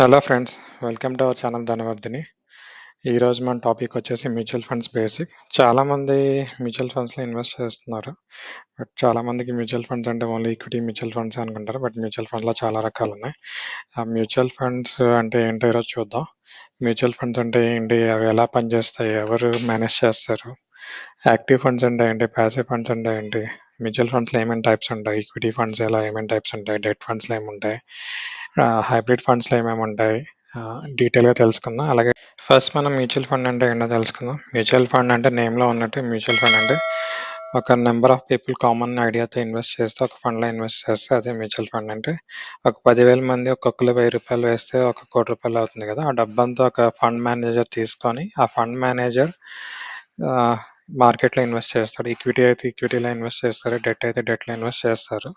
Hello friends welcome to our channel Dhanavardhini ఈరోజు మన topic వచ్చేసి మ్యూచువల్ ఫండ్స్ బేసిక్ చాలామంది మ్యూచువల్ ఫండ్స్లో ఇన్వెస్ట్ చేస్తున్నారు. బట్ చాలామందికి మ్యూచువల్ ఫండ్స్ అంటే ఓన్లీ ఈక్విటీ మ్యూచువల్ ఫండ్స్ అనుకుంటారు. బట్ మ్యూచువల్ ఫండ్స్లో చాలా రకాలు ఉన్నాయి. ఆ మ్యూచువల్ ఫండ్స్ అంటే ఏంటో ఈరోజు చూద్దాం. మ్యూచువల్ ఫండ్స్ అంటే ఏంటి? అవి ఎలా పనిచేస్తాయి? ఎవరు మేనేజ్ చేస్తారు? యాక్టివ్ ఫండ్స్ అంటే ఏంటి? ప్యాసివ్ ఫండ్స్ అంటే ఏంటి? మ్యూచువల్ ఫండ్స్లో ఏమేమి టైప్స్ ఉంటాయి? ఈక్విటీ ఫండ్స్ ఎలా? ఏమేమి టైప్స్ ఉంటాయి? డెట్ ఫండ్స్లో ఏముంటాయి? హైబ్రిడ్ ఫండ్స్లో ఏమేమి ఉంటాయి? డీటెయిల్గా తెలుసుకుందాం. అలాగే ఫస్ట్ మనం మ్యూచువల్ ఫండ్ అంటే ఏంటో తెలుసుకుందాం. మ్యూచువల్ ఫండ్ అంటే నేమ్లో ఉన్నట్టు మ్యూచువల్ ఫండ్ అంటే ఒక నెంబర్ ఆఫ్ పీపుల్ కామన్ ఐడియాతో ఇన్వెస్ట్ చేస్తే ఒక ఫండ్లో ఇన్వెస్ట్ చేస్తే అదే మ్యూచువల్ ఫండ్ అంటే ఒక పదివేల మంది ఒక్కొక్కరు వెయ్యి రూపాయలు వేస్తే ఒక కోటి రూపాయలు అవుతుంది కదా. ఆ డబ్బంతా ఒక ఫండ్ మేనేజర్ తీసుకొని ఆ ఫండ్ మేనేజర్ మార్కెట్లో ఇన్వెస్ట్ చేస్తారు. ఈక్విటీ అయితే ఈక్విటీలో ఇన్వెస్ట్ చేస్తారు. డెట్ అయితే డెట్లో ఇన్వెస్ట్ చేస్తారు.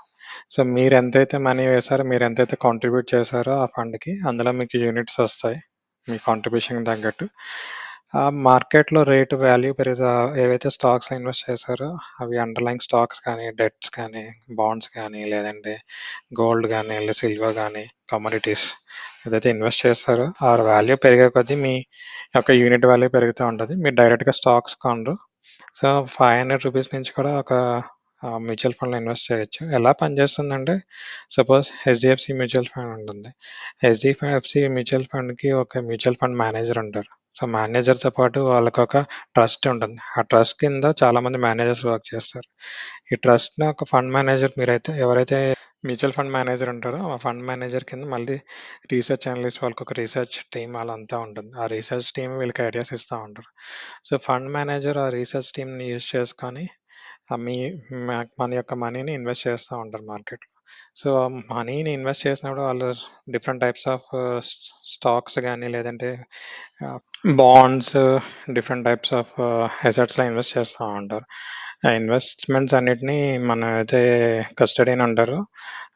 సో మీరు ఎంతైతే మనీ వేసారో మీరు ఎంతైతే కాంట్రిబ్యూట్ చేశారో ఆ ఫండ్కి అందులో మీకు యూనిట్స్ వస్తాయి. మీ కాంట్రిబ్యూషన్ తగ్గట్టు. ఆ మార్కెట్లో రేటు వాల్యూ పెరుగుతా ఏవైతే స్టాక్స్లో ఇన్వెస్ట్ చేశారో అవి అండర్లైన్ స్టాక్స్ కానీ డెట్స్ కానీ బాండ్స్ కానీ లేదంటే గోల్డ్ కానీ లేదా సిల్వర్ కానీ కమోడిటీస్ ఏదైతే ఇన్వెస్ట్ చేస్తారో ఆ వాల్యూ పెరిగే కొద్దీ మీ యొక్క యూనిట్ వాల్యూ పెరుగుతూ ఉంటుంది. మీరు డైరెక్ట్గా స్టాక్స్ కొనరు. సో ఫైవ్ హండ్రెడ్ రూపీస్ నుంచి కూడా ఒక మ్యూచువల్ ఫండ్లో ఇన్వెస్ట్ చేయొచ్చు. ఎలా పనిచేస్తుందంటే సపోజ్ హెచ్డిఎఫ్సి మ్యూచువల్ ఫండ్ ఉంటుంది. హెచ్డిఎఫ్సి మ్యూచువల్ ఫండ్కి ఒక మ్యూచువల్ ఫండ్ మేనేజర్ ఉంటారు. సో మేనేజర్తో పాటు వాళ్ళకి ఒక ట్రస్ట్ ఉంటుంది. ఆ ట్రస్ట్ కింద చాలామంది మేనేజర్స్ వర్క్ చేస్తారు. ఈ ట్రస్ట్ని ఒక ఫండ్ మేనేజర్ మీరైతే ఎవరైతే మ్యూచువల్ ఫండ్ మేనేజర్ ఉంటారు. ఆ ఫండ్ మేనేజర్ కింద మళ్ళీ రీసెర్చ్ అనలిస్ట్ వాళ్ళకి ఒక రీసెర్చ్ టీమ్ వాళ్ళంతా ఉంటుంది. ఆ రీసెర్చ్ టీమ్ వీళ్ళకి ఐడియాస్ ఇస్తూ ఉంటారు. సో ఫండ్ మేనేజర్ ఆ రీసెర్చ్ టీమ్ని యూజ్ చేసుకొని మీ మన యొక్క మనీని ఇన్వెస్ట్ చేస్తూ ఉంటారు మార్కెట్లో. సో మనీని ఇన్వెస్ట్ చేసినప్పుడు వాళ్ళు డిఫరెంట్ టైప్స్ ఆఫ్ స్టాక్స్ కానీ లేదంటే బాండ్స్ డిఫరెంట్ టైప్స్ ఆఫ్ అసెట్స్‌లో ఇన్వెస్ట్ చేస్తూ ఉంటారు. ఆ ఇన్వెస్ట్మెంట్స్ అన్నిటిని మన అయితే కస్టడియన్ ఉంటారు.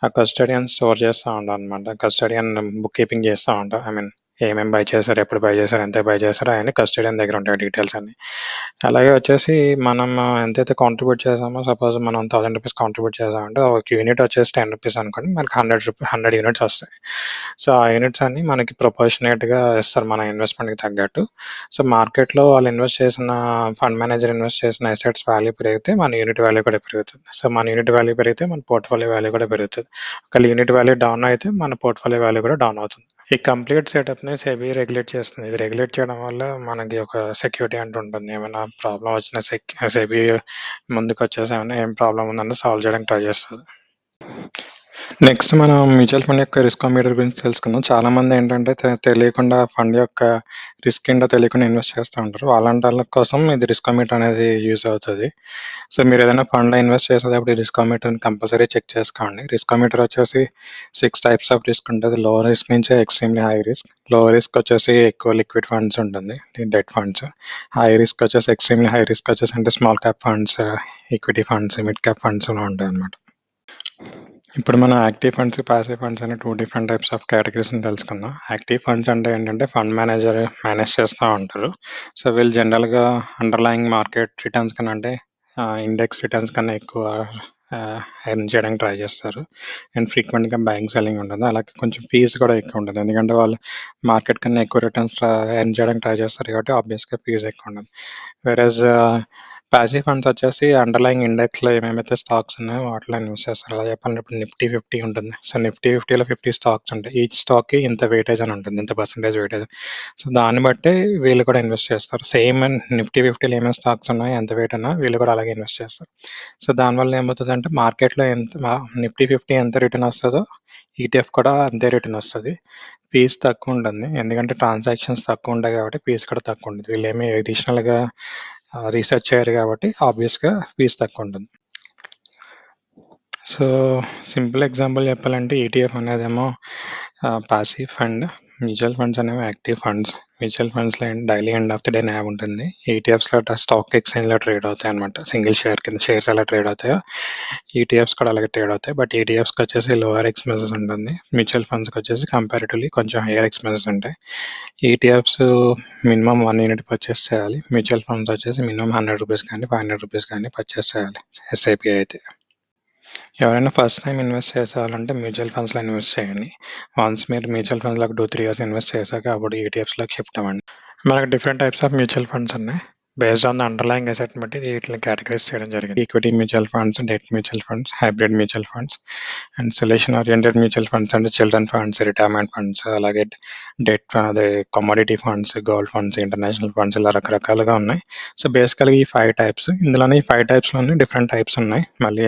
ఆ కస్టడియన్ స్టోర్ చేస్తూ ఉంటారు అనమాట కస్టడియన్ బుక్ కీపింగ్ చేస్తూ ఉంటా ఐ మీన్ ఏమేమి బై చేశారు ఎప్పుడు బై చేశారు ఎంత బై చేశారు అవన్నీ కస్టడియన్ దగ్గర ఉంటాయి డీటెయిల్స్ అన్ని. అలాగే వచ్చేసి మనం ఎంతైతే కాంట్రిబ్యూట్ చేసామో సపోజ్ మనం థౌసండ్ రూపీస్ కాంట్రిబ్యూట్ చేసామంటే ఒక యూనిట్ వచ్చేసి టెన్ రూపీస్ అనుకోండి మనకి హండ్రెడ్ రూపీ హండ్రెడ్ యూనిట్స్ వస్తాయి. సో ఆ యూనిట్స్ అన్ని మనకి ప్రొపోర్షనేట్గా ఇస్తారు మన ఇన్వెస్ట్మెంట్కి తగ్గట్టు. సో మార్కెట్లో వాళ్ళు ఇన్వెస్ట్ చేసిన ఫండ్ మేనేజర్ ఇన్వెస్ట్ చేసిన అసెట్స్ వాల్యూ పెరిగితే మన యూనిట్ వాల్యూ కూడా పెరుగుతుంది. సో మన యూనిట్ వాల్యూ పెరిగితే మన పోర్ట్ఫోలియో వాల్యూ కూడా పెరుగుతుంది. ఒకవేళ యూనిట్ వాల్యూ డౌన్ అయితే మన పోర్ట్ఫోలియో వాల్యూ కూడా డౌన్ అవుతుంది. ఈ కంప్లీట్ సెటప్ని సెబీ రెగ్యులేట్ చేస్తుంది. ఇది రెగ్యులేట్ చేయడం వల్ల మనకి ఒక సెక్యూరిటీ అంటూ ఉంటుంది. ఏమైనా ప్రాబ్లం వచ్చిన సెక్ సెబీ ముందుకు వచ్చేసి ఏమైనా ఏం ప్రాబ్లం ఉందంటే సాల్వ్ చేయడానికి ట్రై చేస్తుంది. నెక్స్ట్ మనం మ్యూచువల్ ఫండ్ యొక్క రిస్క్ మీటర్ గురించి తెలుసుకుందాం. చాలా మంది ఏంటంటే తెలియకుండా ఫండ్ యొక్క రిస్క్ ఏంటో తెలియకుండా ఇన్వెస్ట్ చేస్తూ ఉంటారు. అలాంటి వాళ్ళ కోసం ఇది రిస్క్ మీటర్ అనేది యూజ్ అవుతుంది. సో మీరు ఏదైనా ఫండ్లో ఇన్వెస్ట్ చేసేటప్పుడు ఈ రిస్క్ మీటర్ని కంపల్సరీ చెక్ చేసుకోండి. రిస్క్ మీటర్ వచ్చేసి సిక్స్ టైప్స్ ఆఫ్ రిస్క్ ఉంటుంది. లో రిస్క్ నుంచి ఎక్స్ట్రీమ్లీ హై రిస్క్లో రిస్క్ వచ్చేసి ఎక్కువ లిక్విడ్ ఫండ్స్ ఉంటుంది. డెట్ ఫండ్స్ హై రిస్క్ వచ్చేసి ఎక్స్ట్రీమ్లీ హై రిస్క్ వచ్చేసి అంటే small cap funds equity funds mid cap funds ఉంటాయి అన్నమాట ఇప్పుడు మనం యాక్టివ్ ఫండ్స్ పాసివ్ ఫండ్స్ అనే టూ డిఫరెంట్ టైప్స్ ఆఫ్ కేటగిరీస్ని తెలుసుకుందాం. యాక్టివ్ ఫండ్స్ అంటే ఏంటంటే ఫండ్ మేనేజర్ మేనేజ్ చేస్తూ ఉంటారు. సో వీళ్ళు జనరల్గా అండర్లయింగ్ మార్కెట్ రిటర్న్స్ కన్నా అంటే ఇండెక్స్ రిటర్న్స్ కన్నా ఎక్కువ ఎర్న్ చేయడానికి ట్రై చేస్తారు. అండ్ ఫ్రీక్వెంట్గా బ్యాంక్ సెల్లింగ్ ఉంటుంది. అలాగే కొంచెం ఫీజు కూడా ఎక్కువ ఉంటుంది. ఎందుకంటే వాళ్ళు మార్కెట్ కన్నా ఎక్కువ రిటర్న్స్ ఎర్న్ చేయడానికి ట్రై చేస్తారు కాబట్టి ఆబ్వియస్గా ఫీజు ఎక్కువ ఉంటుంది. వెరస్ ప్యాసివ్ ఫండ్స్ వచ్చేసి అండర్లైన్ ఇండెక్స్లో ఏమేమైతే స్టాక్స్ ఉన్నాయో వాటిలో ఇన్వెస్ట్ చేస్తారు. అలా చెప్పాలంటే ఇప్పుడు నిఫ్టీ ఫిఫ్టీ ఉంటుంది. సో నిఫ్టీ ఫిఫ్టీలో ఫిఫ్టీ స్టాక్స్ ఉంటాయి. ఈచ్ స్టాక్కి ఇంత వెయిటేజ్ అని ఉంటుంది. ఇంత పర్సెంటేజ్ వెయిటేజ్ సో దాన్ని బట్టి వీళ్ళు కూడా ఇన్వెస్ట్ చేస్తారు. సేమ్ నిఫ్టీ ఫిఫ్టీలో ఏమేమి స్టాక్స్ ఉన్నాయో ఎంత వెయిట్ ఉన్నా వీళ్ళు కూడా అలాగే ఇన్వెస్ట్ చేస్తారు. సో దానివల్ల ఏమవుతుంది అంటే మార్కెట్లో ఎంత నిఫ్టీ ఫిఫ్టీ ఎంత రిటర్న్ వస్తుందో ఈటీఎఫ్ కూడా అంతే రిటర్న్ వస్తుంది. ఫీజ్ తక్కువ ఉంటుంది. ఎందుకంటే ట్రాన్సాక్షన్స్ తక్కువ ఉంటాయి కాబట్టి ఫీజ్ కూడా తక్కువ ఉంటుంది. వీళ్ళు ఏమి అడిషనల్గా రీసెర్చ్ చేయరు కాబట్టి ఆబ్వియస్గా ఫీజ్ తక్కువ ఉంటుంది. సో సింపుల్ ఎగ్జాంపుల్ చెప్పాలంటే ఈటీఎఫ్ అనేదేమో పాసివ్ ఫండ్ మ్యూచువల్ ఫండ్స్ అనేవి యాక్టివ్ ఫండ్స్. మ్యూచువల్ ఫండ్స్లో daily end of the day NAV ఉంటుంది. ఈటీఎఫ్స్లో స్టాక్ ఎక్స్చేంజ్లో ట్రేడ్ అవుతాయి అనమాట సింగిల్ షేర్ కింద షేర్స్ ఎలా ట్రేడ్ అవుతాయో ఈటీఎఫ్స్ కూడా అలాగే ట్రేడ్ అవుతాయి. బట్ ఈటీఎఫ్స్కి వచ్చేసి లోవర్ ఎక్స్పెన్సెస్ ఉంటుంది. మ్యూచువల్ ఫండ్స్కి వచ్చేసి కంపారిటివ్లీ కొంచెం హైయర్ ఎక్స్పెన్సెస్ ఉంటాయి. ETFs minimum one unit purchase చేయాలి. మ్యూచువల్ ఫండ్స్ వచ్చేసి మినిమం హండ్రెడ్ రూపీస్ కానీ ఫైవ్ హండ్రెడ్ రూపీస్ కానీ పర్చేస్ చేయాలి. ఎస్ఐపి అయితే. ఎవరైనా ఫస్ట్ టైం ఇన్వెస్ట్ చేసేవాళ్ళంటే మ్యూచువల్ ఫండ్స్‌లో ఇన్వెస్ట్ చేయండి. వన్స్ మీరు మ్యూచువల్ ఫండ్స్‌లోకి 2, 3 ఇయర్స్ ఇన్వెస్ట్ చేశాక అప్పుడు ఈటీఎఫ్స్‌లోకి షిఫ్ట్ అవ్వండి. మనకు different types of mutual funds ఉన్నాయి. బేస్డ్ ఆన్ ద అండర్‌లయింగ్ అసెట్‌ని బట్టి వీటిని కేటగరైజ్ చేయడం జరిగింది. Equity mutual funds, debt mutual funds, hybrid mutual funds and solution oriented mutual funds అంటే చిల్డ్రన్ ఫండ్స్, రిటైర్మెంట్ ఫండ్స్ అలాగే డెట్ అదే commodity funds, gold funds, international funds ఇలా రకరకాలుగా ఉన్నాయి. సో బేసికల్‌గా ఈ ఫైవ్ టైప్స్. ఇందులోనే ఈ ఫైవ్ టైప్స్‌లోనే డిఫరెంట్ టైప్స్ ఉన్నాయి. మళ్ళీ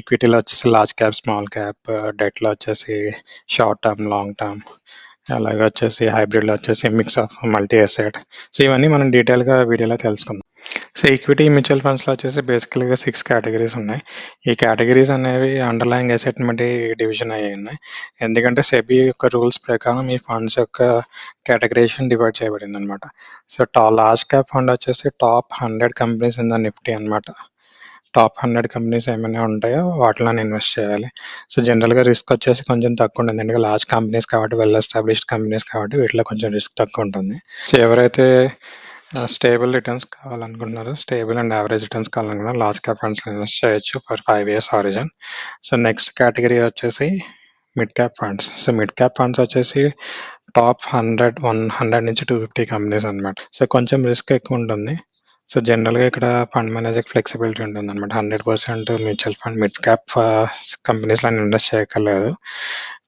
ఈక్విటీలో వచ్చేసి లార్జ్ క్యాప్, స్మాల్ క్యాప్, డెట్‌లో వచ్చేసి షార్ట్ టర్మ్, లాంగ్ టర్మ్ అలాగే వచ్చేసి హైబ్రిడ్‌లో వచ్చేసి mix of multi asset. So ఇవన్నీ మనం డీటెయిల్‌గా వీడియోలో తెలుసుకుందాం. సో ఈక్విటీ మ్యూచువల్ ఫండ్స్‌లో వచ్చేసి బేసికల్‌గా సిక్స్ కేటగిరీస్ ఉన్నాయి. ఈ కేటగిరీస్ అనేవి అండర్‌లయింగ్ అసెట్ బట్టి డివిజన్ అయ్యి ఉన్నాయి. ఎందుకంటే సెబీ యొక్క రూల్స్ ప్రకారం ఈ ఫండ్స్ యొక్క కేటగిరీషన్ డివైడ్ చేయబడిందనమాట. సో టా లార్జ్ క్యాప్ ఫండ్ వచ్చేసి top 100 companies in the Nifty అనమాట. టాప్ 100 కంపెనీస్ ఏమైనా ఉంటాయో వాటిలోనే ఇన్వెస్ట్ చేయాలి. సో జనరల్‌గా రిస్క్ వచ్చేసి కొంచెం తక్కువ ఉంటుంది. ఎందుకంటే లార్జ్ కంపెనీస్ కాబట్టి వెల్ ఎస్టాబ్లిష్డ్ కంపెనీస్ కాబట్టి వీటిలో కొంచెం రిస్క్ తక్కువ ఉంటుంది. సో ఎవరైతే స్టేబుల్ రిటర్న్స్ కావాలనుకుంటున్నారో స్టేబుల్ అండ్ యావరేజ్ రిటర్న్స్ కావాలనుకున్నారు లార్జ్ క్యాప్ ఫండ్స్ ఇన్వెస్ట్ చేయొచ్చు for five years horizon so next category వచ్చేసి mid cap funds. So mid cap funds వచ్చేసి టాప్ 100, 100 నుంచి 250 కంపెనీస్ అనమాట. సో కొంచెం రిస్క్ ఎక్కువ ఉంటుంది. సో జనరల్‌గా ఇక్కడ ఫండ్ మేనేజర్ ఫ్లెక్సిబిలిటీ ఉంటుంది అనమాట hundred percent mutual fund mid cap ah, కంపెనీస్‌లో ఇన్వెస్ట్ చేయక్కర్లేదు.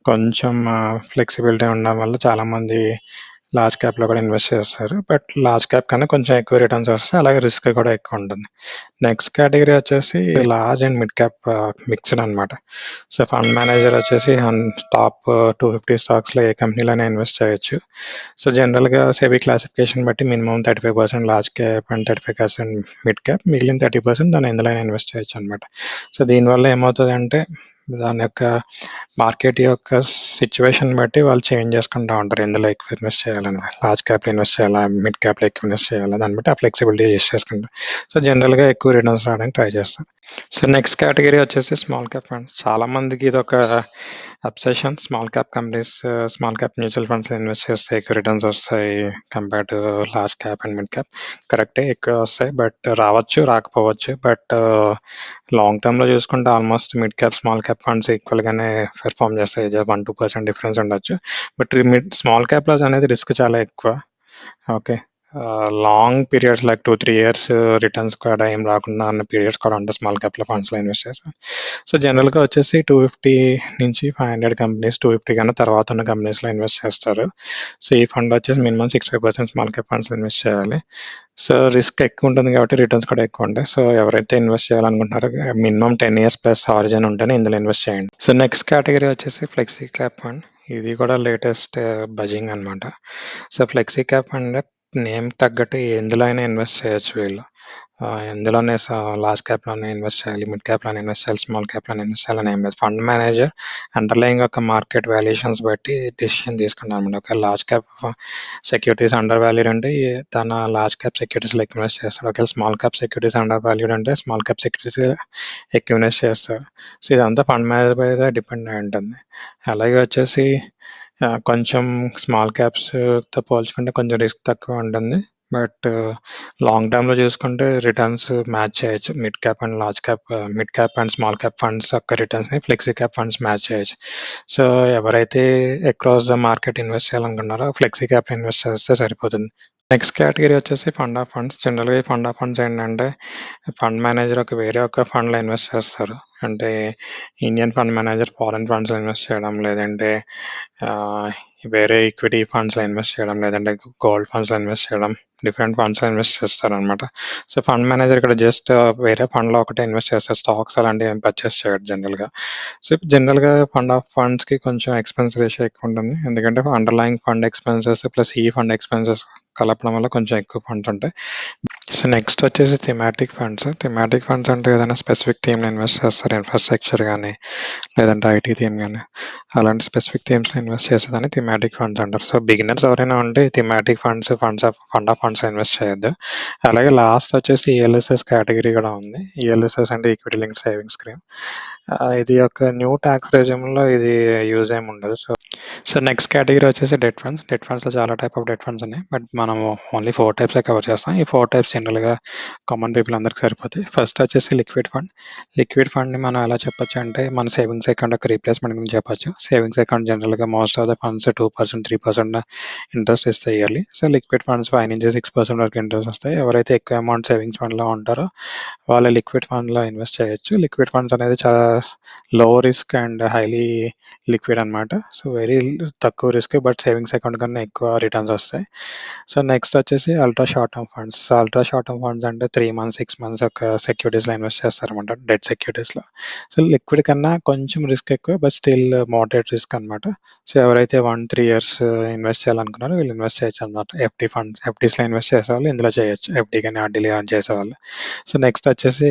కొంచెం ఫ్లెక్సిబిలిటీ ఉండడం వల్ల చాలామంది లార్జ్ క్యాప్‌లో కూడా ఇన్వెస్ట్ చేస్తారు. బట్ లార్జ్ క్యాప్ కన్నా కొంచెం ఎక్కువ రిటర్న్స్ వస్తాయి. అలాగే రిస్క్ కూడా ఎక్కువ ఉంటుంది. నెక్స్ట్ కేటగిరీ వచ్చేసి large and mid cap mixed అనమాట. సో ఫండ్ మేనేజర్ వచ్చేసి టాప్ టూ ఫిఫ్టీ స్టాక్స్‌లో ఏ కంపెనీలోనే ఇన్వెస్ట్ చేయొచ్చు. సో జనరల్‌గా సెబీ క్లాసిఫికేషన్ బట్టి minimum thirty five percent large cap and 35% mid cap మిగిలిన 30% దాన్ని ఎందులోనైనా ఇన్వెస్ట్ చేయొచ్చు అనమాట. సో దీనివల్ల ఏమవుతుందంటే దాని యొక్క మార్కెట్ యొక్క సిచ్యువేషన్ బట్టి వాళ్ళు చేంజ్ చేసుకుంటా ఉంటారు. ఎందులో ఎక్కువ ఇన్వెస్ట్ చేయాలని. లార్జ్ క్యాప్‌లో ఇన్వెస్ట్ చేయాలా? మిడ్ క్యాప్‌లో ఎక్కువ ఇన్వెస్ట్ చేయాలా? దాన్ని బట్టి ఆ ఫ్లెక్సిబిలిటీ యూజ్ చేసుకుంటారు. సో జనరల్‌గా ఎక్కువ రిటర్న్స్ రావడానికి ట్రై చేస్తారు. సో నెక్స్ట్ కేటగిరీ వచ్చేసి స్మాల్ క్యాప్ ఫండ్స్. చాలా మందికి ఒక obsession. Small cap companies, small cap mutual funds invest చేస్తే ఎక్కువ రిటర్న్స్ వస్తాయి compare to large cap and mid cap. కరెక్టే ఎక్కువ వస్తాయి. బట్ రావచ్చు, రాకపోవచ్చు. బట్ లాంగ్ టర్మ్‌లో చూసుకుంటే almost mid cap, small cap funds equal గానే పెర్ఫార్మ్ చేస్తాయి. జస్ట్ 1, 2% డిఫరెన్స్ ఉండొచ్చు. బట్ మిడ్ స్మాల్ క్యాప్లో అనేది రిస్క్ చాలా ఎక్కువ. Okay. Long periods like 2, 3 years returns కూడా ఏం రాకుండా అన్న పీరియడ్స్ కూడా ఉంటాయి స్మాల్ క్యాప్‌లో ఫండ్స్‌లో ఇన్వెస్ట్ చేస్తే. సో జనరల్‌గా వచ్చేసి 250 నుంచి 500 కంపెనీస్ 250 కన్నా తర్వాత ఉన్న కంపెనీస్‌లో ఇన్వెస్ట్ చేస్తారు. సో ఈ ఫండ్ వచ్చేసి మినిమమ్ 65% స్మాల్ క్యాప్ ఫండ్స్‌లో ఇన్వెస్ట్ చేయాలి. సో రిస్క్ ఎక్కువ ఉంటుంది కాబట్టి రిటర్న్స్ కూడా ఎక్కువ ఉంటాయి. సో ఎవరైతే ఇన్వెస్ట్ చేయాలనుకుంటున్నారో మినిమమ్ 10 ఇయర్స్ ప్లస్ ఆరిజిన్ ఉంటేనే ఇందులో ఇన్వెస్ట్ చేయండి. సో నెక్స్ట్ కేటగిరీ వచ్చేసి ఫ్లెక్సీ క్యాప్ ఫండ్. ఇది కూడా లేటెస్ట్ బజింగ్ అనమాట. So flexi cap and name తగ్గట్టు ఎందులో అయినా ఇన్వెస్ట్ చేయొచ్చు వీళ్ళు. ఆహ్, ఎందులోనే స లార్జ్ క్యాప్‌లోనే ఇన్వెస్ట్ చేయాలి, మిడ్ క్యాప్‌లోనే ఇన్వెస్ట్ చేయాలి, స్మాల్ క్యాప్‌లోనే ఇన్వెస్ట్ చేయాలని ఏం లేదు. ఫండ్ మేనేజర్ అండర్‌లయింగ్ ఒక మార్కెట్ వాల్యుయేషన్స్ బట్టి డెసిషన్ తీసుకుంటారనమాట. ఒకవేళ large cap securities under valued అంటే తన లార్జ్ క్యాప్ సెక్యూరిటీస్‌లో ఎక్కువ ఇన్వెస్ట్ చేస్తాడు. ఒకవేళ small cap securities under valued అంటే స్మాల్ క్యాప్ సెక్యూరిటీస్ ఎక్కువ ఇన్వెస్ట్ చేస్తారు. సో ఇదంతా ఫండ్ మేనేజర్ మీద డిపెండ్ అయి ఉంటుంది. అలాగే వచ్చేసి కొంచెం స్మాల్ క్యాప్స్‌తో పోల్చుకుంటే కొంచెం రిస్క్ తక్కువ ఉంటుంది. బట్ లాంగ్ టర్మ్‌లో చూసుకుంటే రిటర్న్స్ మ్యాచ్ చేయొచ్చు. Mid cap and large cap mid cap and small cap funds యొక్క రిటర్న్స్‌ని ఫ్లెక్సీ క్యాప్ ఫండ్స్ మ్యాచ్ చేయొచ్చు. సో ఎవరైతే అక్రాస్ ద మార్కెట్ ఇన్వెస్ట్ చేయాలనుకుంటున్నారో ఫ్లెక్సీ క్యాప్‌లో ఇన్వెస్ట్ చేస్తే సరిపోతుంది. నెక్స్ట్ కేటగిరీ వచ్చేసి ఫండ్ ఆఫ్ ఫండ్స్. జనరల్‌గా ఈ ఫండ్ ఆఫ్ ఫండ్స్ ఏంటంటే ఫండ్ మేనేజర్ ఒక వేరే ఒక ఫండ్‌లో ఇన్వెస్ట్ చేస్తారు. అంటే ఇండియన్ ఫండ్ మేనేజర్ ఫారెన్ ఫండ్స్‌లో ఇన్వెస్ట్ చేయడం లేదంటే ఆహ్, వేరే ఈక్విటీ ఫండ్స్‌లో ఇన్వెస్ట్ చేయడం లేదంటే గోల్డ్ ఫండ్స్‌లో ఇన్వెస్ట్ చేయడం డిఫరెంట్ ఫండ్స్‌లో ఇన్వెస్ట్ చేస్తారనమాట. సో ఫండ్ మేనేజర్ ఇక్కడ జస్ట్ వేరే ఫండ్‌లో ఒకటే ఇన్వెస్ట్ చేస్తారు. స్టాక్స్ అలాంటివి ఏం పర్చేస్ చేయడు జనరల్‌గా. సో జనరల్‌గా ఫండ్ ఆఫ్ ఫండ్స్‌కి కొంచెం ఎక్స్‌పెన్స్ రేషియో ఎక్కువ ఉంటుంది. ఎందుకంటే అండర్‌లయింగ్ ఫండ్ ఎక్స్‌పెన్సెస్ ప్లస్ ఈ ఫండ్ ఎక్స్‌పెన్సెస్ కలపడం వల్ల కొంచెం ఎక్కువ ఫండ్స్ ఉంటాయి. సో నెక్స్ట్ వచ్చేసి థిమాటిక్ ఫండ్స్. థిమాటిక్ ఫండ్స్ అంటే ఏదైనా స్పెసిఫిక్ థీమ్‌లో ఇన్వెస్ట్ చేస్తారు. ఇన్‌ఫ్రాస్ట్రక్చర్ కానీ లేదంటే ఐటీ థీమ్ కానీ అలాంటి స్పెసిఫిక్ థీమ్స్‌లో ఇన్వెస్ట్ చేసేదాన్ని థిమాటిక్ ఫండ్స్ అంటారు. సో బిగినర్స్ ఎవరైనా ఉంటే thematic funds, funds of fund of funds invest చేయొద్దు. అలాగే లాస్ట్ వచ్చేసి ఈఎల్ఎస్ఎస్ కేటగిరీ కూడా ఉంది. ఈఎల్ఎస్ఎస్ అంటే ఈక్విటీ లింక్ సేవింగ్స్ స్కీమ్. ఇది ఒక న్యూ టాక్స్ రెజిమ్‌లో ఇది యూజ్ ఏమి ఉండదు. సో సో నెక్స్ట్ కేటగిరీ వచ్చేసి డెట్ ఫండ్స్. డెట్ ఫండ్స్‌లో చాలా టైప్ ఆఫ్ డెట్ ఫండ్స్ ఉన్నాయి. బట్ మనము ఓన్లీ ఫోర్ టైప్సే కవర్ చేస్తాం. ఈ ఫోర్ టైప్స్ జనరల్‌గా కామన్ పీపుల్ అందరికి సరిపోతాయి. ఫస్ట్ వచ్చేసి లిక్విడ్ ఫండ్. లిక్విడ్ ఫండ్‌ని మనం ఎలా చెప్పొచ్చు అంటే మన సేవింగ్స్ అకౌంట్ ఒక రీప్లేస్‌మెంట్ గురించి చెప్పొచ్చు. సేవింగ్స్ అకౌంట్ జనరల్‌గా most of the funds 2%, 3% interest ఇస్తాయి ఇయర్లీ. సో, లిక్విడ్ ఫండ్స్ 5-6% వరకు ఇంట్రెస్ట్ వస్తాయి. ఎవరైతే ఎక్కువ అమౌంట్ సేవింగ్స్ ఫండ్‌లో ఉంటారో వాళ్ళు లిక్విడ్ ఫండ్‌లో ఇన్వెస్ట్ చేయొచ్చు. లిక్విడ్ ఫండ్స్ అనేది చాలా low risk and highly liquid అనమాట. సో, వెరీ తక్కువ రిస్క్ బట్ సేవింగ్స్ అకౌంట్ కన్నా ఎక్కువ రిటర్న్స్ వస్తాయి. సో, నెక్స్ట్ వచ్చేసి ultra short term funds. Ultra short term funds అంటే త్రీ మంత్స్, సిక్స్ మంత్స్ యొక్క సెక్యూరిటీస్‌లో ఇన్వెస్ట్ చేస్తారనమాట. డెట్ సెక్యూరిటీస్‌లో. సో, లిక్విడ్ కన్నా కొంచెం రిస్క్ ఎక్కువ బట్ స్టిల్ మోడరేట్ రిస్క్ అనమాట. సో, ఎవరైతే 1, 3 ఇయర్స్ ఇన్వెస్ట్ చేయాలనుకున్నారో వీళ్ళు ఇన్వెస్ట్ చేయొచ్చు అనమాట. ఎఫ్డీ ఫండ్స్ ఎఫ్‌డీస్‌లో ఇన్వెస్ట్ చేసేవాళ్ళు ఇందులో చేయొచ్చు. ఎఫ్డీ కానీ ఆర్‌డీలు కానీ చేసేవాళ్ళు. సో, నెక్స్ట్ వచ్చేసి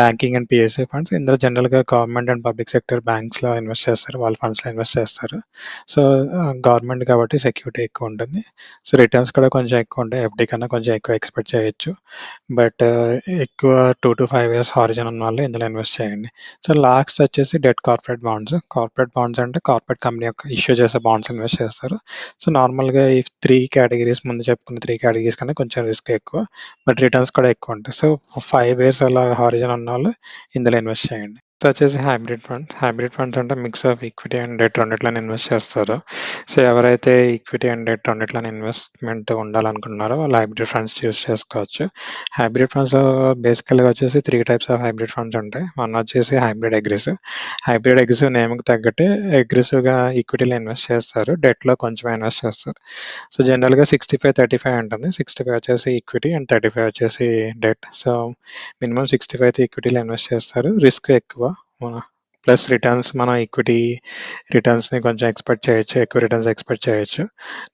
బ్యాంకింగ్ అండ్ పిఎస్సీ ఫండ్స్. ఇందులో జనరల్‌గా గవర్నమెంట్ అండ్ పబ్లిక్ సెక్టర్ బ్యాంక్స్‌లో ఇన్వెస్ట్ చేస్తారు. వాళ్ళ ఫండ్స్‌లో ఇన్వెస్ట్ చేస్తారు. సో, గవర్నమెంట్ కాబట్టి సెక్యూరిటీ ఎక్కువ ఉంటుంది. సో, రిటర్న్స్ కూడా కొంచెం ఎక్కువ ఉంటాయి. ఎఫ్‌డి కన్నా కొంచెం ఎక్కువ ఎక్స్‌పెక్ట్ చేయొచ్చు. బట్ ఎక్కువ 2-5 ఇయర్స్ హారిజన్ ఉన్న వాళ్ళు ఇందులో ఇన్వెస్ట్ చేయండి. సో, లాస్ట్ వచ్చేసి debt corporate bonds. Corporate bonds అంటే కార్పొరేట్ కంపెనీ యొక్క ఇష్యూ చేసే బాండ్స్ ఇన్వెస్ట్ చేస్తారు. సో, నార్మల్‌గా ఈ త్రీ కేటగిరీస్ ముందు చెప్పుకున్న త్రీ కేటగిరీస్ కన్నా కొంచెం రిస్క్ ఎక్కువ. బట్ రిటర్న్స్ కూడా ఎక్కువ ఉంటాయి. సో, ఫైవ్ ఇయర్స్ అలా హారిజన్ ఉన్నవాళ్ళు ఇందులో ఇన్వెస్ట్ చేయండి. నెక్స్ట్ వచ్చేసి హైబ్రిడ్ ఫండ్స్. హైబ్రిడ్ ఫండ్స్ అంటే mix of equity and debt రెండిట్లోనే invest చేస్తారు. సో, ఎవరైతే ఈక్విటీ అండ్ డెట్ రెండిట్లోనే ఇన్వెస్ట్‌మెంట్ ఉండాలనుకుంటున్నారో వాళ్ళు హైబ్రిడ్ ఫండ్స్ యూస్ చేసుకోవచ్చు. హైబ్రిడ్ ఫండ్స్ బేసికల్‌గా వచ్చేసి three types of hybrid funds ఉంటాయి. వన్ వచ్చేసి హైబ్రిడ్ అగ్రెసివ్. హైబ్రిడ్ అగ్రెసివ్ నేమ్‌కి తగ్గట్టే అగ్రెసివ్‌గా ఈక్విటీలో ఇన్వెస్ట్ చేస్తారు. డెట్‌లో కొంచెం ఇన్వెస్ట్ చేస్తారు. సో, జనరల్‌గా 65, 35 ఉంటుంది. 65 వచ్చేసి ఈక్విటీ అండ్ 35 వచ్చేసి debt. So, minimum sixty five అయితే ఈక్విటీలో ఇన్వెస్ట్ చేస్తారు. రిస్క్ ఎక్కువ. ప్లస్ రిటర్న్స్ మనం ఈక్విటీ రిటర్న్స్‌ని కొంచెం ఎక్స్‌పెక్ట్ చేయొచ్చు. ఎక్కువ రిటర్న్స్ ఎక్స్‌పెక్ట్ చేయొచ్చు.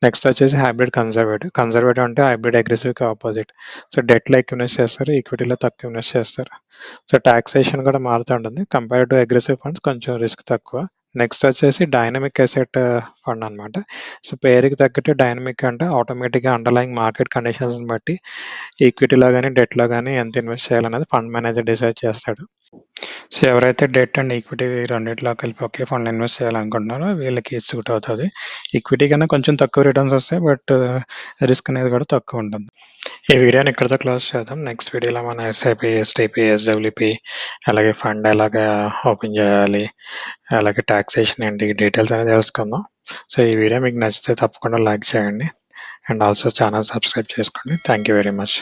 నెక్స్ట్ వచ్చేసి హైబ్రిడ్ కన్జర్వేటివ్. కన్జర్వేటివ్ అంటే హైబ్రిడ్ అగ్రెసివ్‌కి ఆపోజిట్. సో, డెట్‌లో ఎక్కువ ఇన్వెస్ట్ చేస్తారు. ఈక్విటీలో తక్కువ ఇన్వెస్ట్ చేస్తారు. సో, టాక్సేషన్ కూడా మారుతూ ఉంటుంది. కంపేర్ టు అగ్రెసివ్ ఫండ్స్ కొంచెం రిస్క్ తక్కువ. నెక్స్ట్ వచ్చేసి డైనమిక్ అసెట్ ఫండ్ అనమాట. సో, పేరుకి తగ్గట్టు డైనమిక్ అంటే ఆటోమేటిక్‌గా అండర్‌లయింగ్ మార్కెట్ కండిషన్స్‌ని బట్టి ఈక్విటీలో కానీ డెట్‌లో కానీ ఎంత ఇన్వెస్ట్ చేయాలనేది ఫండ్ మేనేజర్ డిసైడ్ చేస్తాడు. సో, ఎవరైతే డెట్ అండ్ ఈక్విటీ రెండింటిలో కలిపి ఒకే ఫండ్ ఇన్వెస్ట్ చేయాలనుకుంటున్నారో వీళ్ళకి సూట్ అవుతుంది ఈక్విటీ కన్నా కొంచెం తక్కువ రిటర్న్స్ వస్తాయి. బట్ రిస్క్ uh, అనేది కూడా తక్కువ ఉంటుంది. ఈ వీడియోని ఇక్కడితో క్లోజ్ చేద్దాం. నెక్స్ట్ వీడియోలో మనం ఎస్ఐపి, ఎస్టీపీ ఎస్డబ్ల్యూపీ అలాగే ఫండ్ ఎలాగా ఓపెన్ చేయాలి, అలాగే టాక్సేషన్ ఏంటి డీటెయిల్స్ అనేది తెలుసుకుందాం. సో, ఈ వీడియో మీకు నచ్చితే తప్పకుండా లైక్ చేయండి. అండ్ ఆల్సో ఛానల్ సబ్స్క్రైబ్ చేసుకోండి. Thank you very much.